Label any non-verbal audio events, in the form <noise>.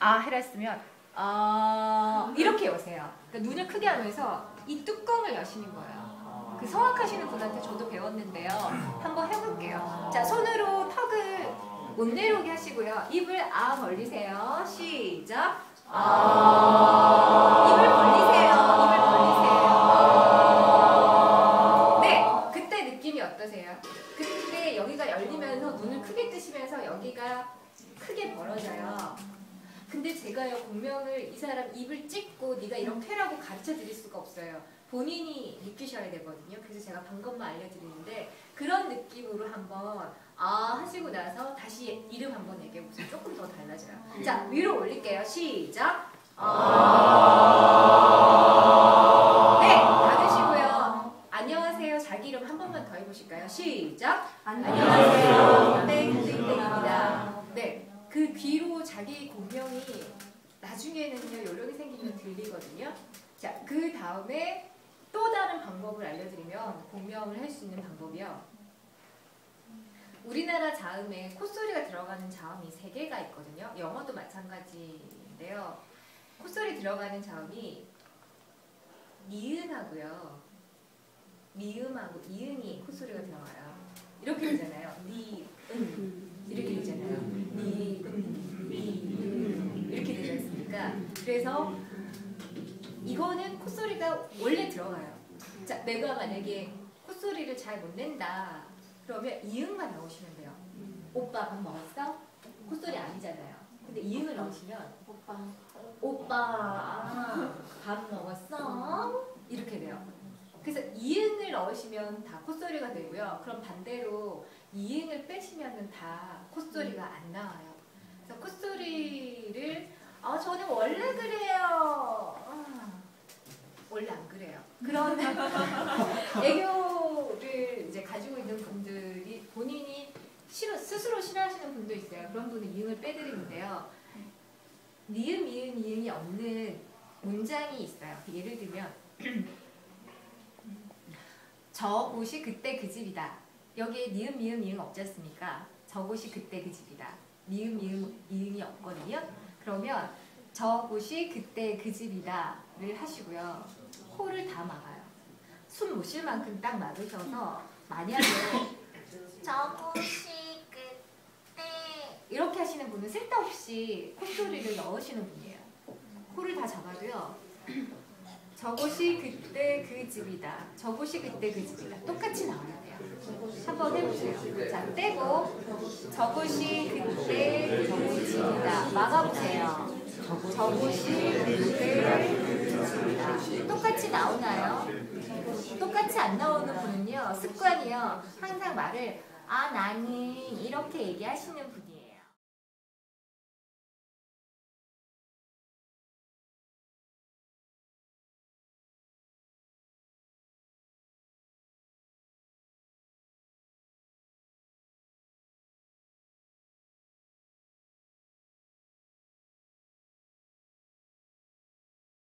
아 해라 했으면 아 이렇게 여세요. 그러니까 눈을 크게 하면서 이 뚜껑을 여시는 거예요. 그 성악하시는 분한테 저도 배웠는데요. 한번 해볼게요. 자 손으로 턱을 못 내려오게 하시고요. 입을 아 벌리세요. 시작. 아 입을 벌리세요. 입을 벌리세요. 네, 그때 느낌이 어떠세요? 그때 여기가 열리면서 눈을 크게 뜨시면서 여기가 크게 벌어져요. 제가요 공명을 이 사람 입을 찍고 네가 이렇게 하라고 가르쳐 드릴 수가 없어요. 본인이 느끼셔야 되거든요. 그래서 제가 방법만 알려드리는데 그런 느낌으로 한번 아 하시고 나서 다시 이름 한번 얘기해 보세요. 조금 더 달라져요. 자 위로 올릴게요. 시작. 아. 네, 받으시고요. 안녕하세요. 자기 이름 한 번만 더 해보실까요? 시작. 안녕하세요. 땡땡땡입니다. 네, 그 귀로 자기 공명이 나중에는요 요령이 생기면 들리거든요. 자, 그 다음에 또 다른 방법을 알려드리면 공명을 할 수 있는 방법이요. 우리나라 자음에 콧소리가 들어가는 자음이 세 개가 있거든요. 영어도 마찬가지인데요. 콧소리 들어가는 자음이 니은하고요. 미음하고 이응이 콧소리가 들어가요. 이렇게 되잖아요. 니은 이렇게 되잖아요. 니은 미음 이렇게 되지 않습니까? 그래서 이거는 콧소리가 원래 들어가요. 자, 내가 만약에 콧소리를 잘 못 낸다. 그러면 이응만 넣으시면 돼요. 오빠 밥 먹었어? 콧소리 아니잖아요. 근데 이응을 넣으시면 오빠. 오빠 밥 먹었어? 이렇게 돼요. 그래서 이응을 넣으시면 다 콧소리가 되고요. 그럼 반대로 이응을 빼시면 다 콧소리가 안 나와요. 그래서 콧소리를 아 저는 원래 그래요. 아, 원래 안 그래요. 그런 <laughs> 애교를 이제 가지고 있는 분들이 본인이 싫어 스스로 싫어하시는 분도 있어요. 그런 분은 이응을 빼드리는데요. 니은, 미은, 이응이 없는 문장이 있어요. 예를 들면 <clears throat> 저 곳이 그때 그 집이다. 여기에 니은, 미음, 이응 없지 않습니까? 저곳이 그때 그 집이다. 미음, 미음, 이응이 없거든요. 그러면 저곳이 그때 그 집이다를 하시고요. 코를 다 막아요. 숨 못 쉴 만큼 딱 막으셔서 만약에 <laughs> 저곳이 그때 이렇게 하시는 분은 쓸데없이 콧소리를 넣으시는 분이에요. 코를 다 잡아도요. <clears throat> 저곳이 그때 그 집이다. 저곳이 그때 그 집이다. 똑같이 나와야 돼요. 한번 해보세요. 자, 떼고 저곳이 그때 그 집이다. 막아보세요. 저곳이 그 집이다. 똑같이 나오나요? 똑같이 안 나오는 분은요. 습관이요. 항상 말을 아 나는 이렇게 얘기하시는 분